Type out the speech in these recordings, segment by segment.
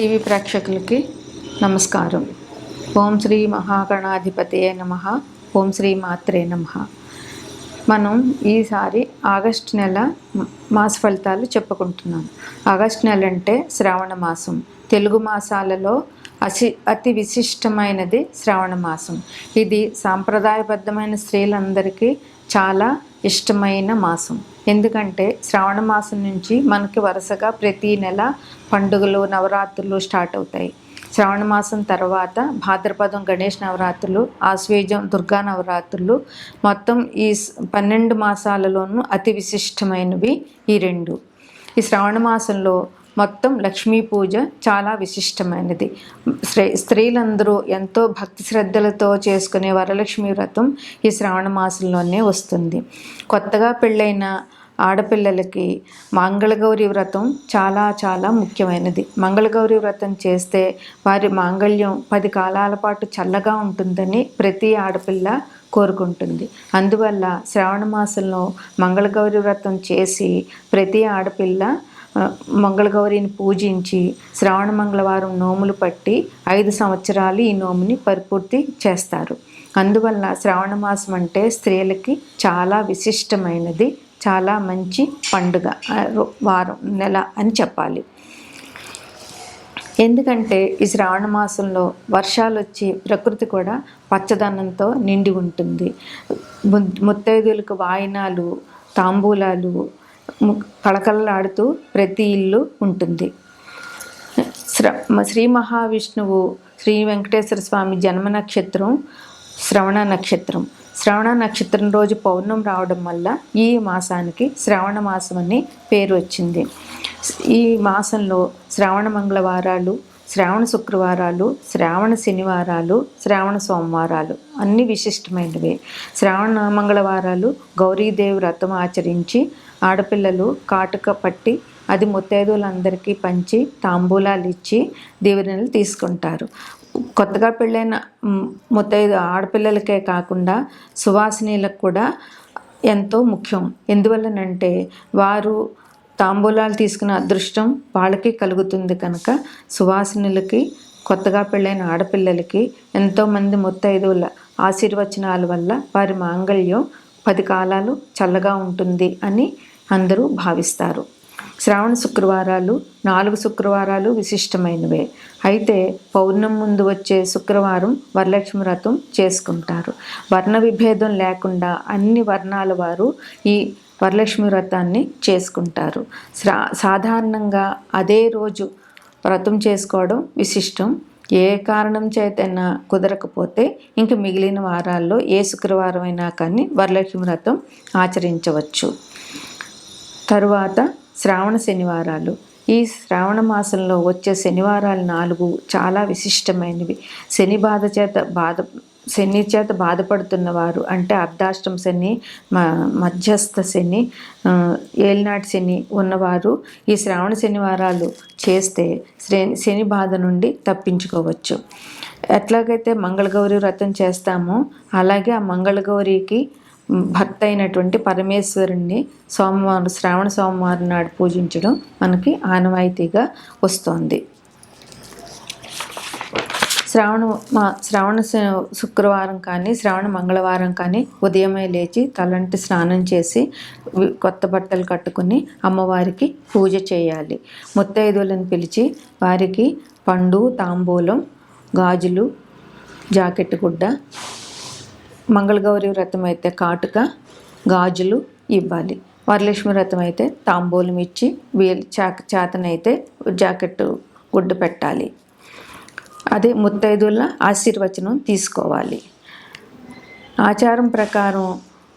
TV ప్రేక్షకులకి నమస్కారం. ఓం శ్రీ మహాగణాధిపతయే నమ ఓం శ్రీ మాత్రే నమ. మనం ఈసారి ఆగస్ట్ నెల మాస ఫలితాలు చెప్పుకుంటున్నాం. ఆగస్ట్ నెల అంటే శ్రావణ మాసం. తెలుగు మాసాలలో అసి అతి విశిష్టమైనది శ్రావణ మాసం. ఇది సాంప్రదాయబద్ధమైన స్త్రీలందరికీ చాలా ఇష్టమైన మాసం. ఎందుకంటే శ్రావణ మాసం నుంచి మనకి వరుసగా ప్రతి నెల పండుగలు నవరాత్రులు స్టార్ట్ అవుతాయి. శ్రావణ మాసం తర్వాత భాద్రపదం గణేష్ నవరాత్రులు ఆశ్వేజం దుర్గా నవరాత్రులు మొత్తం ఈ పన్నెండు మాసాలలోనూ అతి విశిష్టమైనవి ఈ రెండు. ఈ శ్రావణ మాసంలో మొత్తం లక్ష్మీ పూజ చాలా విశిష్టమైనది. స్త్రీ స్త్రీలందరూ ఎంతో భక్తి శ్రద్ధలతో చేసుకునే వరలక్ష్మి వ్రతం ఈ శ్రావణ మాసంలోనే వస్తుంది. కొత్తగా పెళ్ళైన ఆడపిల్లలకి మంగళగౌరి వ్రతం చాలా చాలా ముఖ్యమైనది. మంగళగౌరి వ్రతం చేస్తే వారి మాంగళ్యం పది కాలాల పాటు చల్లగా ఉంటుందని ప్రతి ఆడపిల్ల కోరుకుంటుంది. అందువల్ల శ్రావణ మాసంలో మంగళగౌరి వ్రతం చేసి ప్రతి ఆడపిల్ల మంగళగౌరిని పూజించి శ్రావణ మంగళవారం నోములు పట్టి ఐదు సంవత్సరాలు ఈ నోముని పరిపూర్తి చేస్తారు. అందువల్ల శ్రావణ మాసం అంటే స్త్రీలకి చాలా విశిష్టమైనది చాలా మంచి పండుగ వారం నెల అని చెప్పాలి. ఎందుకంటే ఈ శ్రావణ మాసంలో వర్షాలు వచ్చి ప్రకృతి కూడా పచ్చదనంతో నిండి ఉంటుంది. ము- ముత్తైదులకు వాయినాలు తాంబూలాలు కళకళలాడుతూ ప్రతి ఇల్లు ఉంటుంది. శ్రీ మహావిష్ణువు శ్రీ వెంకటేశ్వర స్వామి జన్మ నక్షత్రం శ్రవణ నక్షత్రం. శ్రవణ నక్షత్రం రోజు పౌర్ణం రావడం వల్ల ఈ మాసానికి శ్రావణ మాసం అని పేరు వచ్చింది. ఈ మాసంలో శ్రావణ మంగళవారాలు శ్రావణ శుక్రవారాలు శ్రావణ శనివారాలు శ్రావణ సోమవారాలు అన్ని విశిష్టమైనవి. శ్రావణ మంగళవారాలు గౌరీదేవి వ్రతం ఆచరించి ఆడపిల్లలు కాటుక పట్టి అది ముత్తైదువులందరికీ పంచి తాంబూలాలు ఇచ్చి దీవెనలు తీసుకుంటారు. కొత్తగా పెళ్ళైన ముత్తైదు ఆడపిల్లలకే కాకుండా సువాసినీలకు కూడా ఎంతో ముఖ్యం. ఎందువల్లనంటే వారు తాంబూలాలు తీసుకున్న అదృష్టం వాళ్ళకి కలుగుతుంది కనుక సువాసినులకి కొత్తగా పెళ్ళైన ఆడపిల్లలకి ఎంతోమంది ముత్తైదువుల ఆశీర్వచనాల వల్ల వారి మాంగళ్యం పది కాలాలు చల్లగా ఉంటుంది అని అందరూ భావిస్తారు. శ్రావణ శుక్రవారాలు నాలుగు శుక్రవారాలు విశిష్టమైనవే. అయితే పౌర్ణం ముందు వచ్చే శుక్రవారం వరలక్ష్మి వ్రతం చేసుకుంటారు. వర్ణ విభేదం లేకుండా అన్ని వర్ణాల వారు ఈ వరలక్ష్మి వ్రతాన్ని చేసుకుంటారు. శ్రా సాధారణంగా అదే రోజు వ్రతం చేసుకోవడం విశిష్టం. ఏ కారణం చేతైనా కుదరకపోతే ఇంక మిగిలిన వారాల్లో ఏ శుక్రవారం అయినా కానీ వరలక్ష్మి వ్రతం ఆచరించవచ్చు. తరువాత శ్రావణ శనివారాలు. ఈ శ్రావణ మాసంలో వచ్చే శనివారాలు నాలుగు చాలా విశిష్టమైనవి. శని బాధ చేత బాధ శని చేత బాధపడుతున్న వారు అంటే అర్ధాష్టమ శని మ మధ్యస్థ శని ఏలినాటి శని ఉన్నవారు ఈ శ్రావణ శనివారాలు చేస్తే శని శని బాధ నుండి తప్పించుకోవచ్చు. ఎట్లాగైతే మంగళగౌరి వ్రతం చేస్తామో అలాగే ఆ మంగళగౌరికి భర్త అయినటువంటి పరమేశ్వరుణ్ణి సోమవారం శ్రావణ సోమవారం నాడు పూజించడం మనకి ఆనవాయితీగా వస్తోంది. శ్రావణ మా శ్రావణ శుక్రవారం కానీ శ్రావణ మంగళవారం కానీ ఉదయమే లేచి తలంటి స్నానం చేసి కొత్త బట్టలు కట్టుకుని అమ్మవారికి పూజ చేయాలి. ముత్తైదువులను పిలిచి వారికి పండు తాంబూలం గాజులు జాకెట్ గుడ్డ మంగళగౌరి వ్రతం అయితే కాటుక గాజులు ఇవ్వాలి. వరలక్ష్మి వ్రతం అయితే తాంబూలం ఇచ్చి వీల్ చాక చేతనైతే జాకెట్ గుడ్డు పెట్టాలి. అదే ముత్తైదుల ఆశీర్వచనం తీసుకోవాలి. ఆచారం ప్రకారం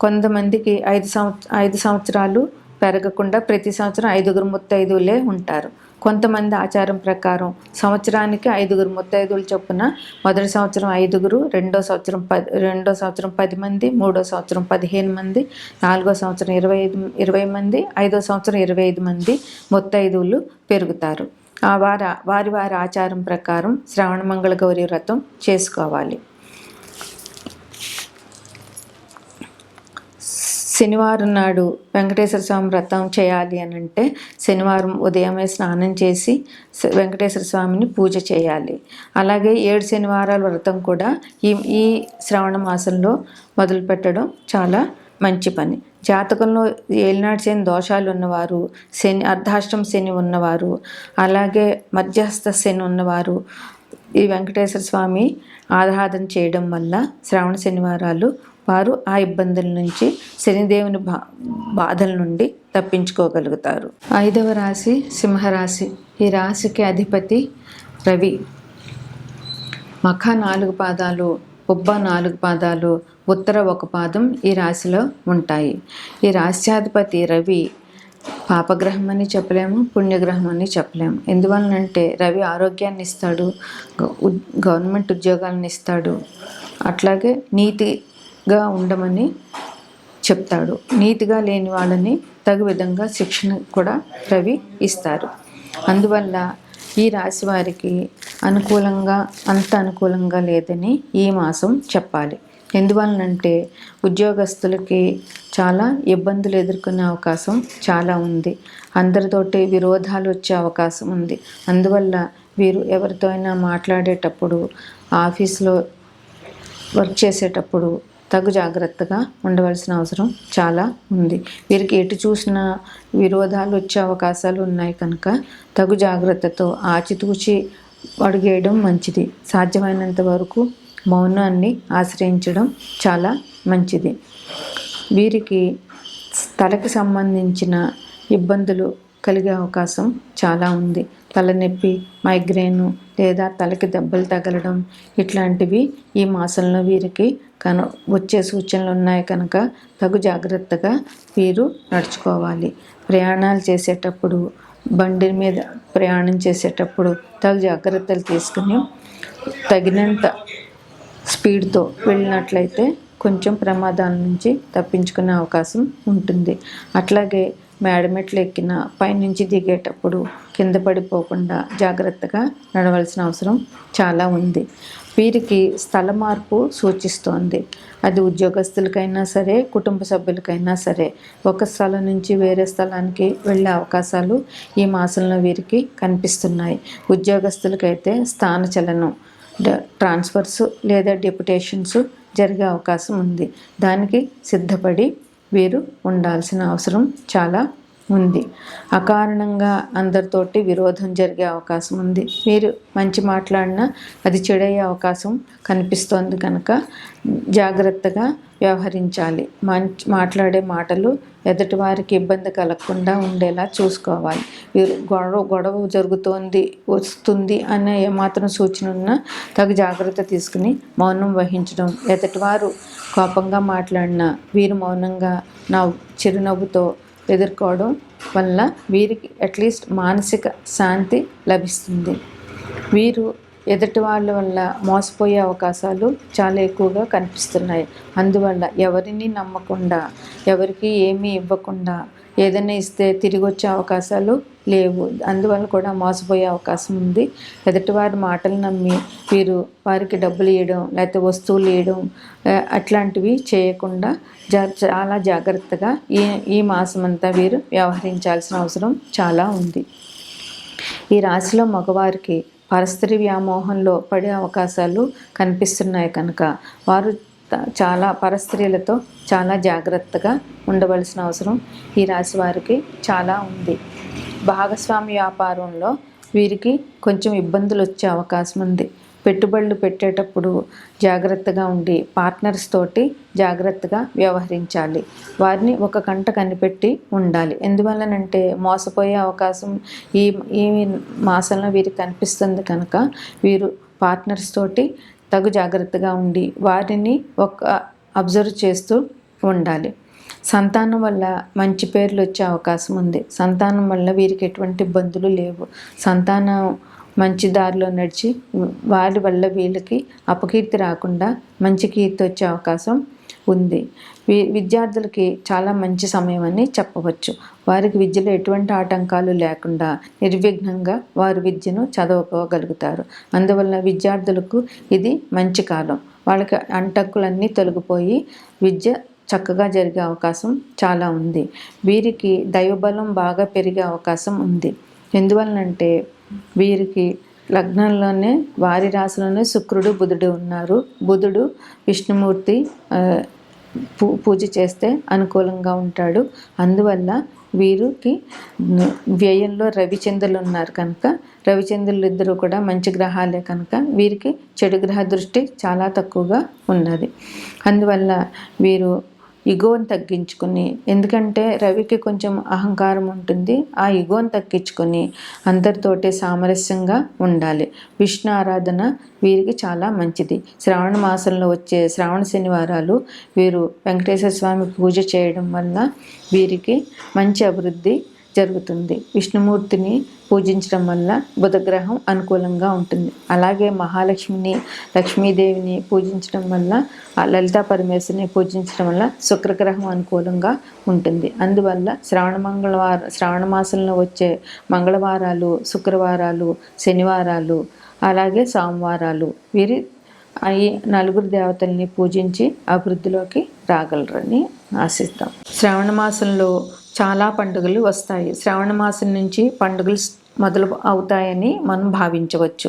కొంతమందికి ఐదు సంవత్స ఐదు సంవత్సరాలు పెరగకుండా ప్రతి సంవత్సరం ఐదుగురు ముత్తైదులే ఉంటారు. కొంతమంది ఆచారం ప్రకారం సంవత్సరానికి ఐదుగురు ముత్తైదువులు చొప్పున మొదటి సంవత్సరం ఐదుగురు రెండో సంవత్సరం పది రెండో సంవత్సరం పది మంది మూడో సంవత్సరం పదిహేను మంది నాలుగో సంవత్సరం ఇరవై ఐదు ఇరవై మంది ఐదో సంవత్సరం ఇరవై ఐదు మంది ముత్తైదువులు పెరుగుతారు. ఆ వారి వారి వారి ఆచారం ప్రకారం శ్రావణ మంగళ గౌరి వ్రతం చేసుకోవాలి. శనివారం నాడు వెంకటేశ్వర స్వామి వ్రతం చేయాలి అని అంటే శనివారం ఉదయమే స్నానం చేసి వెంకటేశ్వర స్వామిని పూజ చేయాలి. అలాగే ఏడు శనివారాల వ్రతం కూడా ఈ ఈ శ్రావణ మాసంలో మొదలుపెట్టడం చాలా మంచి పని. జాతకంలో ఏలినాటి శని దోషాలు ఉన్నవారు శని అర్ధాష్టం శని ఉన్నవారు అలాగే మధ్యస్థ శని ఉన్నవారు ఈ వెంకటేశ్వర స్వామి ఆరాధన చేయడం వల్ల శ్రావణ శనివారాలు వారు ఆ ఇబ్బందుల నుంచి శనిదేవుని బా బాధల నుండి తప్పించుకోగలుగుతారు. ఐదవ రాశి సింహరాశి. ఈ రాశికి అధిపతి రవి. మఖ నాలుగు పాదాలు ఉబ్బ నాలుగు పాదాలు ఉత్తర ఒక పాదం ఈ రాశిలో ఉంటాయి. ఈ రాశ్యాధిపతి రవి పాపగ్రహం అని చెప్పలేము పుణ్యగ్రహం అని చెప్పలేము. ఎందువలనంటే రవి ఆరోగ్యాన్ని ఇస్తాడు గ- ఉద్- గవర్నమెంట్ ఉద్యోగాలను ఇస్తాడు. అట్లాగే నీతి నీతిగా ఉండమని చెప్తాడు. నీతిగా లేని వాళ్ళని తగు విధంగా శిక్షణ కూడా రవి ఇస్తారు. అందువల్ల ఈ రాశి వారికి అనుకూలంగా అంత అనుకూలంగా లేదని ఈ మాసం చెప్పాలి. ఎందువలనంటే ఉద్యోగస్తులకి చాలా ఇబ్బందులు ఎదుర్కొనే అవకాశం చాలా ఉంది. అందరితోటి విరోధాలు వచ్చే అవకాశం ఉంది. అందువల్ల వీరు ఎవరితో అయినా మాట్లాడేటప్పుడు ఆఫీస్లో వర్క్ చేసేటప్పుడు తగు జాగ్రత్తగా ఉండవలసిన అవసరం చాలా ఉంది. వీరికి ఎటు చూసినా విరోధాలు వచ్చే అవకాశాలు ఉన్నాయి కనుక తగు జాగ్రత్తతో ఆచితూచి అడుగేయడం మంచిది. సాధ్యమైనంత వరకు మౌనాన్ని ఆశ్రయించడం చాలా మంచిది. వీరికి తలకి సంబంధించిన ఇబ్బందులు కలిగే అవకాశం చాలా ఉంది. తలనొప్పి మైగ్రేను లేదా తలకి దెబ్బలు తగలడం ఇట్లాంటివి ఈ మాసంలో వీరికి కను వచ్చే సూచనలు ఉన్నాయి కనుక తగు జాగ్రత్తగా వీరు నడుచుకోవాలి. ప్రయాణాలు చేసేటప్పుడు బండి మీద ప్రయాణం చేసేటప్పుడు తగు జాగ్రత్తలు తీసుకుని తగినంత స్పీడ్తో వెళ్ళినట్లయితే కొంచెం ప్రమాదాల నుంచి తప్పించుకునే అవకాశం ఉంటుంది. అట్లాగే మేడమెట్లు ఎక్కిన పైనుంచి దిగేటప్పుడు కింద పడిపోకుండా జాగ్రత్తగా నడవలసిన అవసరం చాలా ఉంది. వీరికి స్థల మార్పు సూచిస్తోంది. అది ఉద్యోగస్తులకైనా సరే కుటుంబ సభ్యులకైనా సరే. ఒక స్థలం నుంచి వేరే స్థలానికి వెళ్ళే అవకాశాలు ఈ మాసంలో వీరికి కనిపిస్తున్నాయి. ఉద్యోగస్తులకైతే స్థానచలనం చలనం ట్రాన్స్ఫర్స్ లేదా డెప్యుటేషన్స్ జరిగే అవకాశం ఉంది. దానికి సిద్ధపడి వీరు ఉండాల్సిన అవసరం చాలా ఉంది. అకారణంగా అందరితోటి విరోధం జరిగే అవకాశం ఉంది. మీరు మంచి మాట్లాడినా అది చెడయ్యే అవకాశం కనిపిస్తోంది కనుక జాగ్రత్తగా వ్యవహరించాలి. మంచి మాట్లాడే మాటలు ఎదుటి వారికి ఇబ్బంది కలగకుండా ఉండేలా చూసుకోవాలి. వీరు గొడవ గొడవ జరుగుతోంది వస్తుంది అనే ఏమాత్రం సూచన ఉన్నా తగు జాగ్రత్త తీసుకుని మౌనం వహించడం. ఎదుటివారు కోపంగా మాట్లాడినా వీరు మౌనంగా నా చిరునవ్వుతో ఎదుర్కోవడం వల్ల వీరికి అట్లీస్ట్ మానసిక శాంతి లభిస్తుంది. వీరు ఎదుటి వాళ్ళ వల్ల మోసపోయే అవకాశాలు చాలా ఎక్కువగా కనిపిస్తున్నాయి. అందువల్ల ఎవరిని నమ్మకుండా ఎవరికి ఏమీ ఇవ్వకుండా ఏదైనా ఇస్తే తిరిగి వచ్చే అవకాశాలు లేవు. అందువల్ల కూడా మోసపోయే అవకాశం ఉంది. ఎదుటివారి మాటలు నమ్మి వీరు వారికి డబ్బులు ఇవ్వడం లేకపోతే వస్తువులు ఇవ్వడం అట్లాంటివి చేయకుండా జా చాలా జాగ్రత్తగా ఈ ఈ మాసం అంతా వీరు వ్యవహరించాల్సిన అవసరం చాలా ఉంది. ఈ రాశిలో మగవారికి పరస్త్రీ వ్యామోహంలో పడే అవకాశాలు కనిపిస్తున్నాయి కనుక వారు చాలా పరస్త్రీలతో చాలా జాగ్రత్తగా ఉండవలసిన అవసరం ఈ రాశి వారికి చాలా ఉంది. భాగస్వామి వ్యాపారంలో వీరికి కొంచెం ఇబ్బందులు వచ్చే అవకాశం ఉంది. పెట్టుబడులు పెట్టేటప్పుడు జాగ్రత్తగా ఉండి పార్ట్నర్స్ తోటి జాగ్రత్తగా వ్యవహరించాలి. వారిని ఒక కంట కనిపెట్టి ఉండాలి. ఎందువల్లనంటే మోసపోయే అవకాశం ఈ ఈ మాసంలో వీరికి కనిపిస్తుంది కనుక వీరు పార్ట్నర్స్ తోటి తగు జాగ్రత్తగా ఉండి వారిని ఒక అబ్జర్వ్ చేస్తూ ఉండాలి. సంతానం వల్ల మంచి పేర్లు వచ్చే అవకాశం ఉంది. సంతానం వల్ల వీరికి ఎటువంటి ఇబ్బందులు లేవు. సంతానం మంచి దారిలో నడిచి వారి వల్ల వీళ్ళకి అపకీర్తి రాకుండా మంచి కీర్తి వచ్చే అవకాశం ఉంది. విద్యార్థులకి చాలా మంచి సమయం అని చెప్పవచ్చు. వారికి విద్యలో ఎటువంటి ఆటంకాలు లేకుండా నిర్విఘ్నంగా వారు విద్యను చదువుకోగలుగుతారు అందువల్ల విద్యార్థులకు ఇది మంచి కాలం. వాళ్ళకి అంటక్కులన్నీ తొలగిపోయి విద్య చక్కగా జరిగే అవకాశం చాలా ఉంది. వీరికి దైవబలం బాగా పెరిగే అవకాశం ఉంది. ఎందువలనంటే వీరికి లగ్నంలోనే వారి రాశిలోనే శుక్రుడు బుధుడు ఉన్నారు. బుధుడు విష్ణుమూర్తి పూ పూజ చేస్తే అనుకూలంగా ఉంటాడు. అందువల్ల వీరికి వ్యయంలో రవిచంద్రులు ఉన్నారు కనుక రవిచంద్రులు ఇద్దరు కూడా మంచి గ్రహాలే కనుక వీరికి చెడు గ్రహ దృష్టి చాలా తక్కువగా ఉన్నది. అందువల్ల వీరు ఇగోని తగ్గించుకుని. ఎందుకంటే రవికి కొంచెం అహంకారం ఉంటుంది. ఆ ఇగోని తగ్గించుకొని అందరితోటే సామరస్యంగా ఉండాలి. విష్ణు ఆరాధన వీరికి చాలా మంచిది. శ్రావణ మాసంలో వచ్చే శ్రావణ శనివారాలు వీరు వెంకటేశ్వర స్వామి పూజ చేయడం వల్ల వీరికి మంచి అభివృద్ధి జరుగుతుంది. విష్ణుమూర్తిని పూజించడం వల్ల బుధగ్రహం అనుకూలంగా ఉంటుంది. అలాగే మహాలక్ష్మిని లక్ష్మీదేవిని పూజించడం వల్ల లలితా పరమేశ్వరిని పూజించడం వల్ల శుక్రగ్రహం అనుకూలంగా ఉంటుంది. అందువల్ల శ్రావణ మంగళవారం శ్రావణ మాసంలో వచ్చే మంగళవారాలు శుక్రవారాలు శనివారాలు అలాగే సోమవారాలు వీరి ఈ నలుగురు దేవతల్ని పూజించి అభివృద్ధిలోకి రాగలరని ఆశిస్తాం. శ్రావణ మాసంలో చాలా పండుగలు వస్తాయి. శ్రావణ మాసం నుంచి పండుగలు మొదలు అవుతాయని మనం భావించవచ్చు.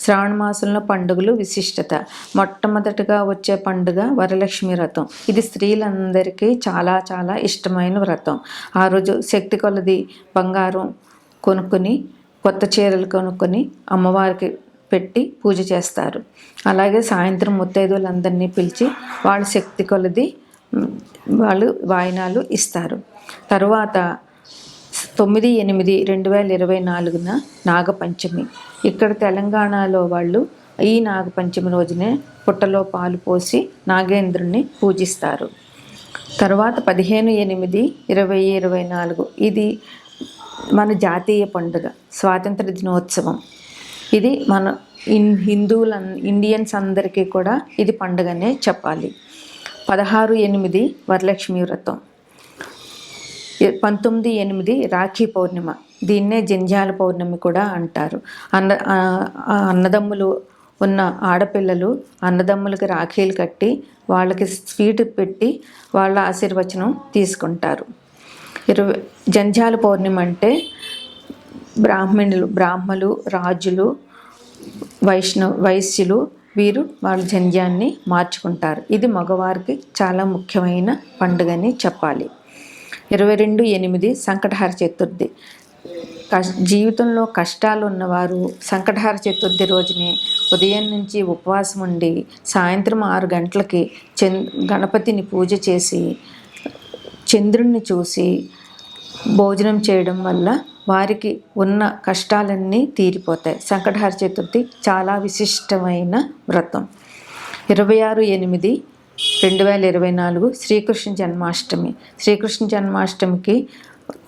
శ్రావణ మాసంలో పండుగలు విశిష్టత. మొట్టమొదటిగా వచ్చే పండుగ వరలక్ష్మి వ్రతం. ఇది స్త్రీలందరికీ చాలా చాలా ఇష్టమైన వ్రతం. ఆ రోజు శక్తి కొలది బంగారం కొనుక్కొని కొత్త చీరలు కొనుక్కొని అమ్మవారికి పెట్టి పూజ చేస్తారు. అలాగే సాయంత్రం ముత్తైదువులందరినీ పిలిచి వాళ్ళ శక్తి కొలది వాళ్ళు వాయినాలు ఇస్తారు. తరువాత తొమ్మిది ఎనిమిది రెండు వేల ఇరవై నాలుగున నాగపంచమి. ఇక్కడ తెలంగాణలో వాళ్ళు ఈ నాగపంచమి రోజునే పుట్టలో పాలు పోసి నాగేంద్రుణ్ణి పూజిస్తారు. తర్వాత పదిహేను ఎనిమిది ఇరవై ఇరవై నాలుగు. ఇది మన జాతీయ పండుగ స్వాతంత్ర దినోత్సవం. ఇది మన ఇన్ హిందువుల ఇండియన్స్ అందరికీ కూడా ఇది పండుగనే చెప్పాలి. పదహారు ఎనిమిది వరలక్ష్మి వ్రతం. పంతొమ్మిది ఎనిమిది రాఖీ పౌర్ణిమ. దీన్నే జంజాల పౌర్ణమి కూడా అంటారు. అన్న అన్నదమ్ములు ఉన్న ఆడపిల్లలు అన్నదమ్ములకి రాఖీలు కట్టి వాళ్ళకి స్వీట్ పెట్టి వాళ్ళ ఆశీర్వచనం తీసుకుంటారు. ఇరవై జంజాల పౌర్ణిమ అంటే బ్రాహ్మణులు బ్రాహ్మలు రాజులు వైష్ణవ వైశ్యులు వీరు వాళ్ళ జంధ్యాన్ని మార్చుకుంటారు. ఇది మగవారికి చాలా ముఖ్యమైన పండుగని చెప్పాలి. ఇరవై రెండు ఎనిమిది సంకటహార చతుర్థి. కష్ జీవితంలో కష్టాలు ఉన్నవారు సంకటహార చతుర్థి రోజునే ఉదయం నుంచి ఉపవాసం ఉండి సాయంత్రం ఆరు గంటలకి చంద్ గణపతిని పూజ చేసి చంద్రుణ్ణి చూసి భోజనం చేయడం వల్ల వారికి ఉన్న కష్టాలన్నీ తీరిపోతాయి. సంకటహార చతుర్థి చాలా విశిష్టమైన వ్రతం. ఇరవై ఆరు ఎనిమిది రెండు వేల ఇరవై నాలుగు శ్రీకృష్ణ జన్మాష్టమి. శ్రీకృష్ణ జన్మాష్టమికి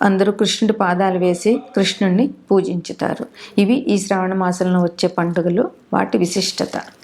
అందరూ కృష్ణుడి పాదాలు వేసి కృష్ణుడిని పూజించుతారు. ఇవి ఈ శ్రావణ మాసంలో వచ్చే పండుగలు వాటి విశిష్టత.